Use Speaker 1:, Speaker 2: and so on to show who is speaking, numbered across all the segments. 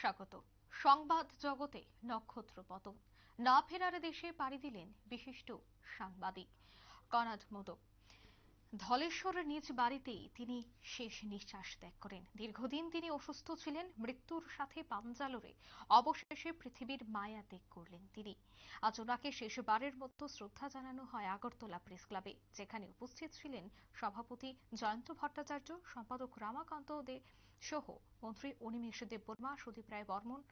Speaker 1: স্বাগত। সংবাদ জগতে নক্ষত্র পতন না ফেরার দেশে পাড়ি দিলেন বিশিষ্ট সাংবাদিক। কনাদ মোদক। ধলেশ্বরের নিজ বাড়িতেই তিনি শেষ নিঃশ্বাস ত্যাগ করেন। দীর্ঘদিন তিনি অসুস্থ ছিলেন, মৃত্যুর সাথে পাঞ্জা লড়ে অবশেষে পৃথিবীর মায়া ত্যাগ করলেন তিনি। আজ ওনাকে শেষবারের মতো শ্রদ্ধা জানানো হয় আগরতলা প্রেস ক্লাবে, যেখানে উপস্থিত ছিলেন সভাপতি জয়ন্ত ভট্টাচার্য, সম্পাদক রামাকান্ত দে সহ মন্ত্রী অনিমেষ দেববর্মা, সুদীপ রায় বর্মন,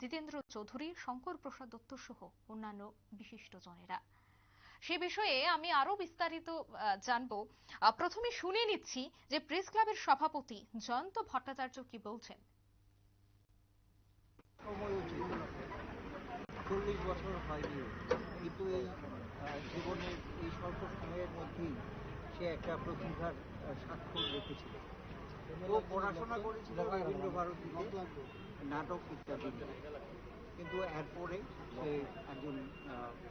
Speaker 1: জিতেন্দ্র চৌধুরী, শঙ্কর প্রসাদ দত্ত সহ অন্যান্য বিশিষ্টজনেরা। সে বিষয়ে আমি আরও বিস্তারিত জানব। প্রথমে শুনে নিচ্ছি যে প্রেস ক্লাবের সভাপতি জয়ন্ত ভট্টাচার্য কি বলছেন।
Speaker 2: চল্লিশ বছর হয়নি। কিন্তু এই জীবনের এই স্বল্প সময়ের মধ্যেই সে একটা প্রতিভার স্বাক্ষর রেখেছিল ও পড়াশোনা করেছিল রবীন্দ্র ভারতীতে নাটক ইত্যাদি কিন্তু এরপরে সে একজন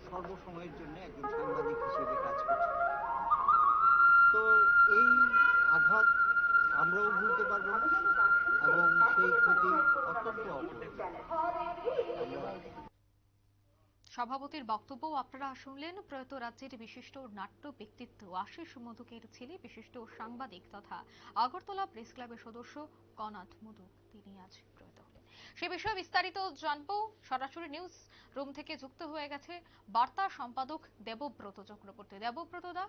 Speaker 2: সর্বসময়ের জন্য একজন সাংবাদিক হিসেবে কাজ করছে। তো এই আঘাত আমরাও ভুলতে পারব না এবং সেই ক্ষতি অত্যন্ত
Speaker 1: সভাপতির বক্তব্য আপনারা শুনলেন। প্রয়াত রাজ্যের বিশিষ্ট নাট্য ব্যক্তিত্ব আশিস মধুকের ছেলে, বিশিষ্ট সাংবাদিক তথা আগরতলা প্রেস ক্লাবের সদস্য কনাথ মধুক তিনি আজ প্রয়াত। সে বিষয়ে বিস্তারিত জানব। সরাসরি নিউজ রুম থেকে যুক্ত হয়ে গেছে বার্তা সম্পাদক দেবব্রত চক্রবর্তী। দেবব্রত দা,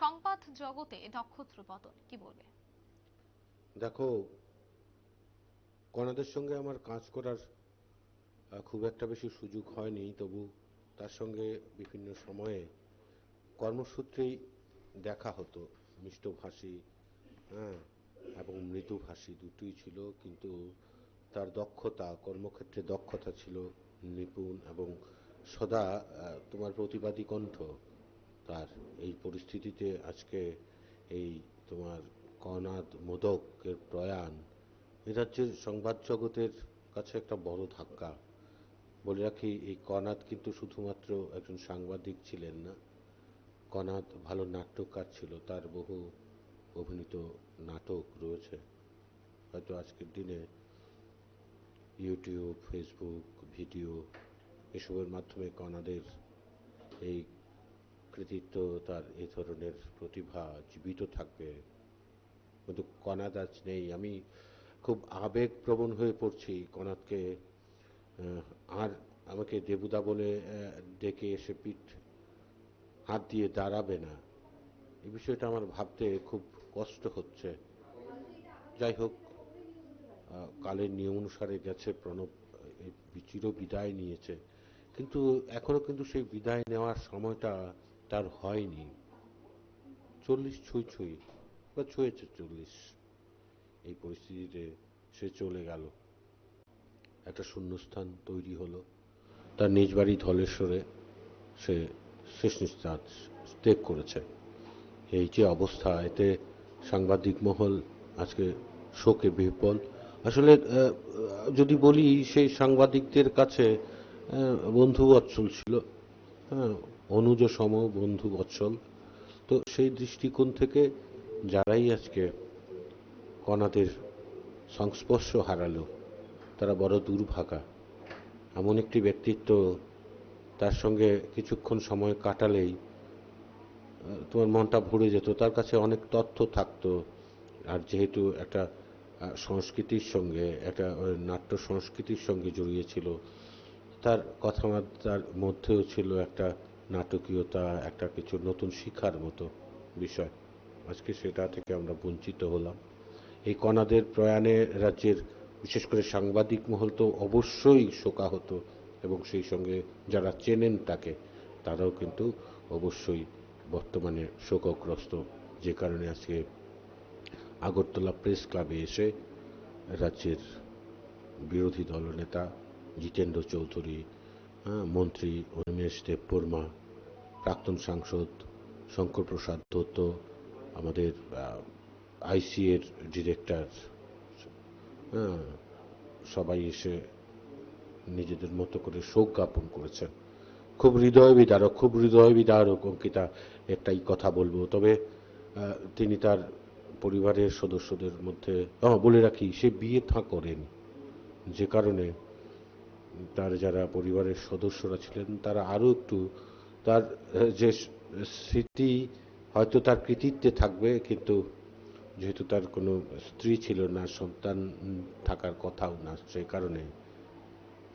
Speaker 1: সংবাদ জগতে নক্ষত্র পতন কি বলবে?
Speaker 3: দেখো, কণাদের সঙ্গে আমার কাজ করার খুব একটা বেশি সুযোগ হয়নি, তবু তার সঙ্গে বিভিন্ন সময়ে কর্মসূত্রেই দেখা হতো। মিষ্টভাষী হ্যাঁ এবং মৃদুভাষী দুটোই ছিল, কিন্তু তার দক্ষতা, কর্মক্ষেত্রে দক্ষতা ছিল নিপুণ এবং সদা তোমার প্রতিবাদী কণ্ঠ তার। এই পরিস্থিতিতে আজকে এই তোমার কনাদ মোদকের প্রয়াণ এ রাজ্যের সংবাদ জগতের কাছে একটা বড় ধাক্কা। বলে রাখি, এই কনাদ কিন্তু শুধুমাত্র একজন সাংবাদিক ছিলেন না, কনাদ ভালো নাট্যকার ছিল, তার বহু অভিনীত নাটক রয়েছে। হয়তো আজকের দিনে ইউটিউব ফেসবুক ভিডিও এসবের মাধ্যমে কণাদের এই কৃতিত্ব তার এই ধরনের প্রতিভা জীবিত থাকবে। কিন্তু কনাদ আজ নেই। আমি খুব আবেগপ্রবণ হয়ে পড়ছি কনাদকে আহ, আর আমাকে দেবুদা বলে ডেকে এসে পিঠ হাত দিয়ে দাঁড়াবে না। এই বিষয়টা আমার ভাবতে খুব কষ্ট হচ্ছে। যাই হোক কালের নিয়ম অনুসারে গেছে, প্রণব চির বিদায় নিয়েছে। কিন্তু এখনও কিন্তু সেই বিদায় নেওয়ার সময়টা তার হয়নি। চল্লিশ ছুঁই ছুঁই, বা ছুঁয়েছে চল্লিশ। এই পরিস্থিতিতে সে চলে গেল। একটা শূন্যস্থান তৈরি হলো। তার নিজ বাড়ি ধলেশ্বরে সে শেষ নিঃশ্বাস ত্যাগ করেছে। এই যে অবস্থা, এতে সাংবাদিক মহল আজকে শোকে বিহ্বল আসলে যদি বলি, সেই সাংবাদিকদের কাছে বন্ধু বৎসল ছিল। হ্যাঁ অনুজ সম বন্ধু বৎসল তো সেই দৃষ্টিকোণ থেকে যারাই আজকে কণাদের সংস্পর্শ হারালো, তারা বড় দুর্ভাগা। এমন একটি ব্যক্তিত্ব তার সঙ্গে কিছুক্ষণ সময় কাটালেই তোমার মনটা ভরে যেত। তার কাছে অনেক তথ্য থাকতো। আর যেহেতু একটা সংস্কৃতির সঙ্গে, একটা নাট্য সংস্কৃতির সঙ্গে জড়িয়ে ছিল তার কথাবার্তার মধ্যেও ছিল একটা নাটকীয়তা, একটা কিছু নতুন শিখার মতো বিষয়। আজকে সেটা থেকে আমরা বঞ্চিত হলাম। এই কণাদের প্রয়াণে রাজ্যের, বিশেষ করে সাংবাদিক মহল তো অবশ্যই শোকাহত, এবং সেই সঙ্গে যারা চেনেন তাকে, তারাও কিন্তু অবশ্যই বর্তমানে শোকগ্রস্ত। যে কারণে আজকে আগরতলা প্রেস ক্লাবে এসে রাজ্যের বিরোধী দলনেতা জিতেন্দ্র চৌধুরী হ্যাঁ, মন্ত্রী অনিমেষ দেববর্মা প্রাক্তন সাংসদ শঙ্কর প্রসাদ দত্ত আমাদের আইসি এর ডিরেক্টর হ্যাঁ, সবাই এসে নিজেদের মতো করে শোক জ্ঞাপন করেছেন। খুব হৃদয় বিদারক খুব হৃদয় বিদারক অঙ্কিতা একটাই কথা বলব। তবে তিনি তার পরিবারের সদস্যদের মধ্যে বলে রাখি, সে বিয়ে থা করেন। যে কারণে তার যারা পরিবারের সদস্যরা ছিলেন, তারা আরও একটু তার যে স্মৃতি হয়তো তার কৃতিত্বে থাকবে, কিন্তু যেহেতু তার কোনো স্ত্রী ছিল না, সন্তান থাকার কথাও না সেই কারণে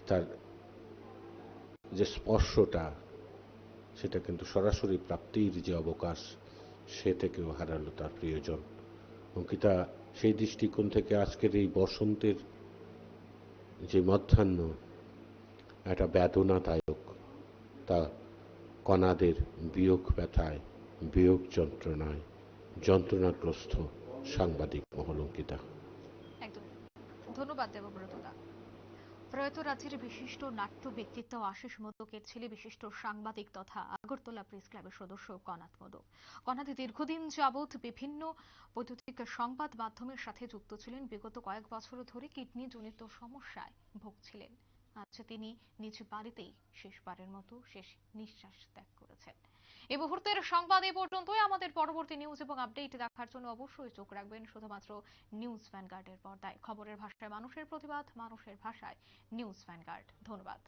Speaker 3: তার যে স্পর্শটা, সেটা কিন্তু সরাসরি প্রাপ্তির যে অবকাশ, সে থেকেও হারালো তার প্রিয়জন। অঙ্কিতা সেই দৃষ্টিকোণ থেকে আজকের এই বসন্তের যে মধ্যাহ্ন একটা বেদনাদায়ক তা কণাদের বিয়োগ ব্যথায়, বিয়োগ যন্ত্রণায় যন্ত্রণাগ্রস্ত সাংবাদিক মহল অঙ্কিতা।
Speaker 1: ধন্যবাদ দেবব্রত দা প্রয়াত রাজ্যের বিশিষ্ট নাট্য ব্যক্তিত্ব আশিস মোদকের ছেলে বিশিষ্ট সাংবাদিক তথা আগরতলা প্রেস ক্লাবের সদস্য কনাথ মোদক। কনাথ দীর্ঘদিন যাবৎ বিভিন্ন বৈদ্যুতিক সংবাদ মাধ্যমের সাথে যুক্ত ছিলেন। বিগত কয়েক বছর ধরে কিডনি জনিত সমস্যায় ভুগছিলেন। আজ তিনি নিজ বাড়িতেই শেষবারের মতো শেষ নিঃশ্বাস ত্যাগ করেছেন। এই মুহূর্তের সংবাদ এই পর্যন্তই। আমাদের পরবর্তী নিউজ এবং আপডেট দেখার জন্য অবশ্যই চোখ রাখবেন শুধুমাত্র নিউজ ভ্যানগার্ডের পর্দায়। খবরের ভাষায় মানুষের প্রতিবাদ, মানুষের ভাষায় নিউজ ভ্যানগার্ড ধন্যবাদ।